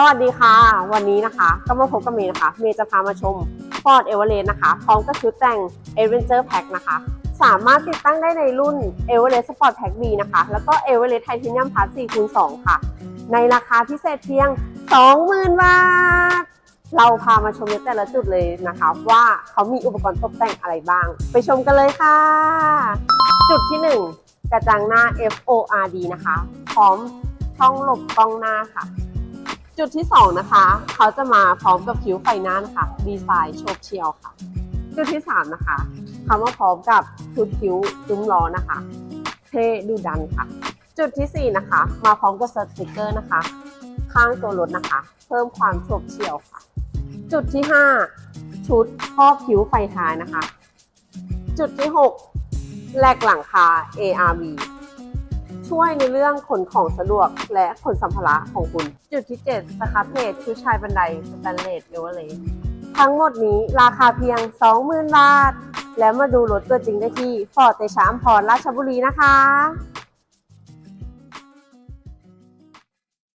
สวัสดีค่ะ วันนี้นะคะก็มาพบกับเมย์นะคะ เมย์จะพามาชม Ford Everest นะคะ พร้อมกับชุดแต่ง Adventure Pack นะคะ สามารถติดตั้งได้ในรุ่น Everest Sport Pack B นะคะ แล้วก็ Everest Titanium Plus 4คูณ2ค่ะ ในราคาพิเศษเพียง 20,000 บาท เราพามาชมในแต่ละจุดเลยนะคะ ว่าเขามีอุปกรณ์ตกแต่งอะไรบ้าง ไปชมกันเลยค่ะ จุดที่ 1 กระจังหน้า FORD นะคะ พร้อมช่องหลบกล้องหน้าค่ะ จุดที่ 2 นะคะ เขาจะมาพร้อมกับคิ้วไฟหน้านะคะ ดีไซน์โชบเชียวค่ะ จุดที่ 3 นะคะเขามาพร้อมกับชุดคิ้วซุ้มล้อนะคะ เท่ดูดันค่ะ จุดทีสี่4 นะคะ มาพร้อมกับสติกเกอร์นะคะ ข้างตัวรถนะคะ เพิ่มความโฉบเฉี่ยวค่ะ จุดที่ 5 ชุดครอบคิ้วไฟท้ายนะคะ จุดที่ 6แหลกหลังคา ARB ช่วยในเรื่องขนของสะดวกและขนสัมภาระของคุณ จุดที่ 7 สครับเพจชุดชายบันไดสแตนเลสเอเวอเรสทั้งหมดนี้ราคาเพียง 20,000 บาท แล้วมาดูรถตัวจริงได้ที่ฟอร์ดเตชะอัมพรราชบุรีนะคะ